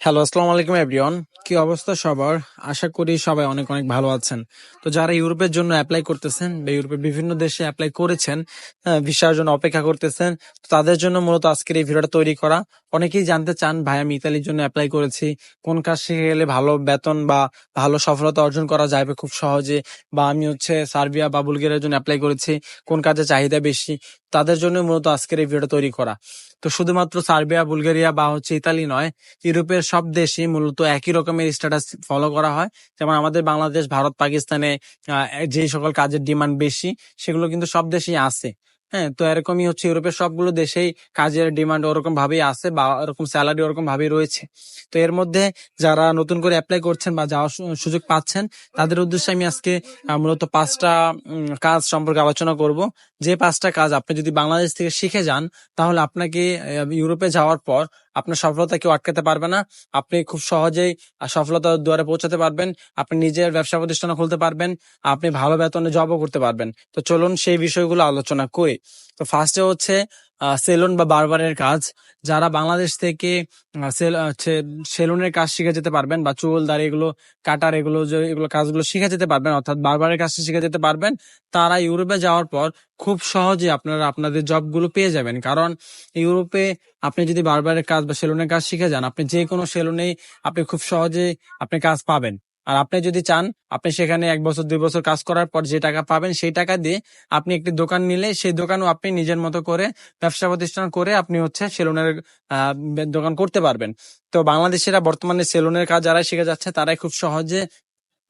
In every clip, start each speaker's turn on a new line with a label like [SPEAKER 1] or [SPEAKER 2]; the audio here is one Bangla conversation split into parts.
[SPEAKER 1] হ্যালো, আসসালামু আলাইকুম এভরিওয়ান। কি অবস্থা সবার? আশা করি সবাই অনেক অনেক ভালো আছেন। তো যারা ইউরোপের জন্য অ্যাপ্লাই করতেছেন বা ইউরোপের বিভিন্ন দেশে অ্যাপ্লাই করেছেন ভিসার জন্য অপেক্ষা করতেছেন তাদের জন্য মূলত আজকের এই ভিডিওটা তৈরি করা। অনেকেই জানতে চান, ভাই, আমি ইতালির জন্য অ্যাপ্লাই করেছি। কোন কাজ শিখে গেলে ভালো বেতন বা ভালো সফলতা অর্জন করা যাবে খুব সহজে? বা আমি হচ্ছে সার্বিয়া বা বুলগেরিয়ার জন্য অ্যাপ্লাই করেছি। কোন কাজে চাহিদা বেশি? তাদের জন্য মূলত আজকের এই ভিডিওটা তৈরি করা। তো শুধুমাত্র সার্বিয়া, বুলগেরিয়া বা হচ্ছে ইতালি নয়, ইউরোপের সব দেশই মূলত একই রকমের স্ট্যাটাস ফলো করা হয়। যেমন আমাদের বাংলাদেশ, ভারত, পাকিস্তানে যে সকল কাজের ডিমান্ড বেশি, সেগুলো কিন্তু সব দেশেই আছে। হ্যাঁ তো এরকমই হচ্ছে ইউরোপের সবগুলো দেশেই কাজের ডিমান্ড ওরকম ভাবেই আছে বা ওরকম স্যালারি ওরকম ভাবেই রয়েছে। তো এর মধ্যে যারা নতুন করে অ্যাপ্লাই করছেন বা যাওয়ার সুযোগ পাচ্ছেন, তাদের উদ্দেশ্যে আমি আজকে মূলত পাঁচটা কাজ সম্পর্কে আলোচনা করব। যে পাঁচটা কাজ আপনি যদি বাংলাদেশ থেকে শিখে যান, তাহলে আপনাকে ইউরোপে যাওয়ার পর আপনার সফলতা কেউ আটকাতে পারবে না। আপনি খুব সহজেই সফলতার দুয়ারে পৌঁছাতে পারবেন। আপনি নিজের ব্যবসা প্রতিষ্ঠান খুলতে পারবেন। আপনি ভালো বেতনে জবও করতে পারবেন। তো চলুন সেই বিষয়গুলো আলোচনা করি। তো ফার্স্টে হচ্ছে সেলুন বা বারবারের কাজ। যারা বাংলাদেশ থেকে সেলুনের কাজ শিখে যেতে পারবেন বা চুল, দাড়ি এগুলো, কাটার এগুলো যে, এগুলো কাজগুলো শিখে যেতে পারবেন, অর্থাৎ বারবারের কাজ শিখে যেতে পারবেন, তারা ইউরোপে যাওয়ার পর খুব সহজে আপনারা আপনাদের জবগুলো পেয়ে যাবেন। কারণ ইউরোপে আপনি যদি বারবারের কাজ বা সেলুনের কাজ শিখে যান, আপনি যে কোনো সেলুনেই আপনি খুব সহজে আপনি কাজ পাবেন। আর আপনি যদি চান, আপনি সেখানে এক বছর, দুই বছর কাজ করার পর যে টাকা পাবেন সেই টাকা দিয়ে আপনি একটি দোকান নিলে সেই দোকানও আপনি নিজের মতো করে ব্যবসা প্রতিষ্ঠান করে আপনি হচ্ছে সেলুনের দোকান করতে পারবেন। তো বাংলাদেশিরা বর্তমানে সেলুনের কাজ যারা শিখে যাচ্ছে তারাই খুব সহজে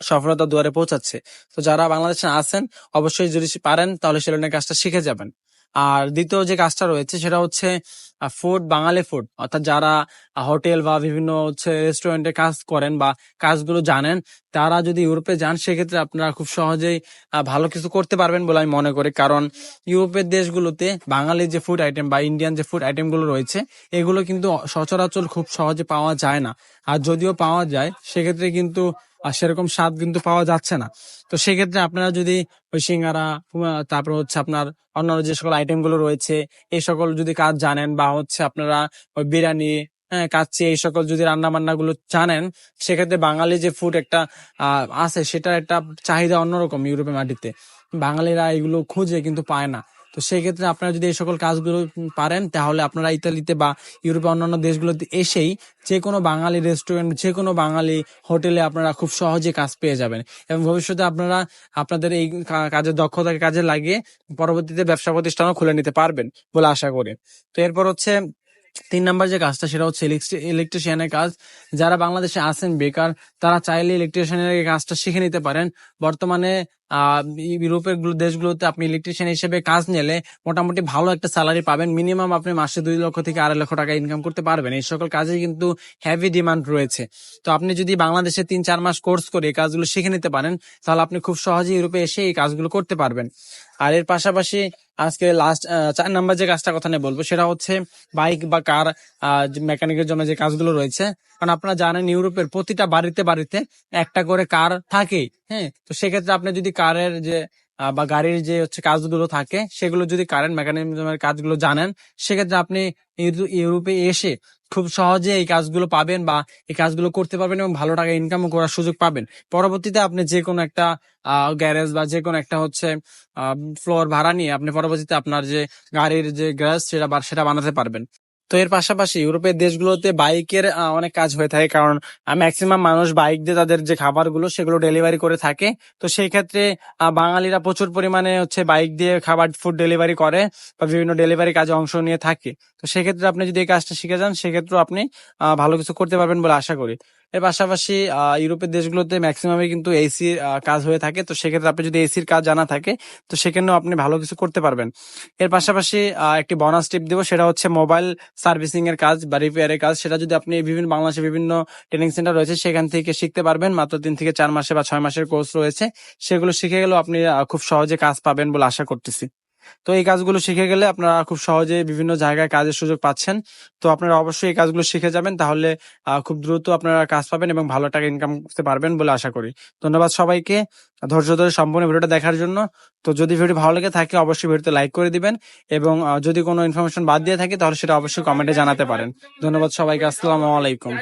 [SPEAKER 1] সফলতার দুয়ারে পৌঁছাচ্ছে। তো যারা বাংলাদেশে আছেন, অবশ্যই যদি পারেন তাহলে সেলুনের কাজটা শিখে যাবেন। আর দ্বিতীয় যে কাজটা রয়েছে সেটা হচ্ছে ফুড বাঙালি ফুড অর্থাৎ যারা হোটেল বা বিভিন্ন হচ্ছে রেস্টুরেন্টে কাজ করেন বা কাজগুলো জানেন, তারা যদি ইউরোপে যান, সেক্ষেত্রে আপনারা খুব সহজেই ভালো কিছু করতে পারবেন বলে আমি মনে করি। কারণ ইউরোপের দেশগুলোতে বাঙালি যে ফুড আইটেম বা ইন্ডিয়ান যে ফুড আইটেমগুলো রয়েছে, এগুলো কিন্তু সচরাচর খুব সহজে পাওয়া যায় না। আর যদিও পাওয়া যায়, সেক্ষেত্রে কিন্তু সেরকম স্বাদ কিন্তু পাওয়া যাচ্ছে না। তো সেক্ষেত্রে আপনারা যদি ওই সিঙ্গারা তারপর হচ্ছে আপনার অন্যান্য যে সকল আইটেমগুলো রয়েছে, এই সকল যদি কাজ জানেন বা হচ্ছে আপনারা ওই বিরিয়ানি হ্যাঁ কাচ্চি, এই সকল যদি রান্না বান্না গুলো জানেন, সেক্ষেত্রে বাঙালি যে ফুড একটা আছে, সেটার একটা চাহিদা অন্যরকম ইউরোপের মাটিতে। বাঙালিরা এগুলো খুঁজে কিন্তু পায় না। তো সেই ক্ষেত্রে আপনারা যদি এই সকল কাজগুলো পারেন, তাহলে আপনারা ইতালিতে বা ইউরোপে অন্যান্য দেশগুলোতে এসেই যে কোনো বাঙালি রেস্টুরেন্ট যে কোনো বাঙালি হোটেলে আপনারা খুব সহজে কাজ পেয়ে যাবেন। এবং ভবিষ্যতে আপনারা, আপনাদের এই কাজের দক্ষতাকে কাজে লাগিয়ে পরবর্তীতে ব্যবসা প্রতিষ্ঠানও খুলে নিতে পারবেন বলে আশা করি। তো এরপর হচ্ছে তিন নাম্বার যে কাজটা, সেটা হচ্ছে ইলেকট্রিশিয়ানের কাজ। যারা বাংলাদেশে আছেন, বেকার, তারা চাইলে ইলেকট্রিশিয়ানের কাজটা শিখে নিতে পারেন। বর্তমানে ইউরোপের দেশগুলোতে আপনি ইলেকট্রিশিয়ান হিসেবে কাজ নিলে মোটামুটি ভালো একটা স্যালারি পাবেন। মিনিমাম আপনি মাসে দুই লক্ষ থেকে আড়াই লক্ষ টাকা ইনকাম করতে পারবেন। এই সকল কাজে কিন্তু হেভি ডিমান্ড রয়েছে। তো আপনি যদি বাংলাদেশে তিন চার মাস কোর্স করে এই কাজগুলো শিখে নিতে পারেন, তাহলে আপনি খুব সহজে ইউরোপে এসে এই কাজগুলো করতে পারবেন। আর এর পাশাপাশি আজকে লাস্ট চার নাম্বার যে কাজটা কথা নিয়ে বলব, সেটা হচ্ছে বাইক বা কার মেকানিকের জন্য যে কাজগুলো রয়েছে। কারণ আপনারা জানেন ইউরোপের প্রতিটা বাড়িতে বাড়িতে একটা করে কার থাকেই হ্যাঁ তো সেক্ষেত্রে আপনি যদি কারের যে বা গাড়ির যে হচ্ছে কাজগুলো থাকে, সেগুলো যদি কারেন্ট মেকানিজমের কাজগুলো জানেন, সেক্ষেত্রে আপনি ইউরোপে এসে খুব সহজে এই কাজগুলো পাবেন বা এই কাজগুলো করতে পারবেন এবং ভালো টাকা ইনকামও করার সুযোগ পাবেন। পরবর্তীতে আপনি যে কোনো একটা গ্যারেজ বা যে কোনো একটা হচ্ছে ফ্লোর ভাড়া নিয়ে আপনি পরবর্তীতে আপনার যে গাড়ির যে গ্যারেজ সেটা সেটা বানাতে পারবেন। তো এর পাশাপাশি ইউরোপের দেশগুলোতে বাইকের অনেক কাজ হয়ে থাকে। কারণ ম্যাক্সিমাম মানুষ বাইক দিয়ে তাদের যে খাবারগুলো, সেগুলো ডেলিভারি করে থাকে। তো সেই ক্ষেত্রে বাঙালিরা প্রচুর পরিমাণে হচ্ছে বাইক দিয়ে খাবার ফুড ডেলিভারি করে বা বিভিন্ন ডেলিভারি কাজে অংশ নিয়ে থাকে। তো সেক্ষেত্রে আপনি যদি এই কাজটা শিখে যান, সেক্ষেত্রেও আপনি ভালো কিছু করতে পারবেন বলে আশা করি। এর পাশাপাশি ইউরোপের দেশগুলোতে ম্যাক্সিমামই কিন্তু এসির কাজ হয়ে থাকে। তো সেক্ষেত্রে আপনি যদি এসির কাজ জানা থাকে, তো সেখানেও আপনি ভালো কিছু করতে পারবেন। এর পাশাপাশি একটি বোনাস টিপ দিব, সেটা হচ্ছে মোবাইল সার্ভিসিং এর কাজ বা রিপেয়ারের কাজ। সেটা যদি আপনি বিভিন্ন, বাংলাদেশে বিভিন্ন ট্রেনিং সেন্টার রয়েছে, সেখান থেকে শিখতে পারবেন। মাত্র তিন থেকে চার মাসে বা ছয় মাসের কোর্স রয়েছে। সেগুলো শিখে গেলেও আপনি খুব সহজে কাজ পাবেন বলে আশা করতেছি। তো এই কাজগুলো শিখে গেলে আপনারা খুব সহজে বিভিন্ন জায়গায় কাজের সুযোগ পাচ্ছেন। তো আপনারা অবশ্যই এই কাজগুলো শিখে যাবেন, তাহলে খুব দ্রুত আপনারা কাজ পাবেন এবং ভালো টাকা ইনকাম করতে পারবেন বলে আশা করি। ধন্যবাদ সবাইকে, ধৈর্য ধরে সম্পূর্ণ ভিডিওটা দেখার জন্য। তো যদি ভিডিও ভালো লেগে থাকে, অবশ্যই ভিডিওতে লাইক করে দিবেন এবং যদি কোনো ইনফরমেশন বাদ দিয়ে থাকে, তাহলে সেটা অবশ্যই কমেন্টে জানাতে পারেন। ধন্যবাদ সবাইকে, আসসালামু আলাইকুম।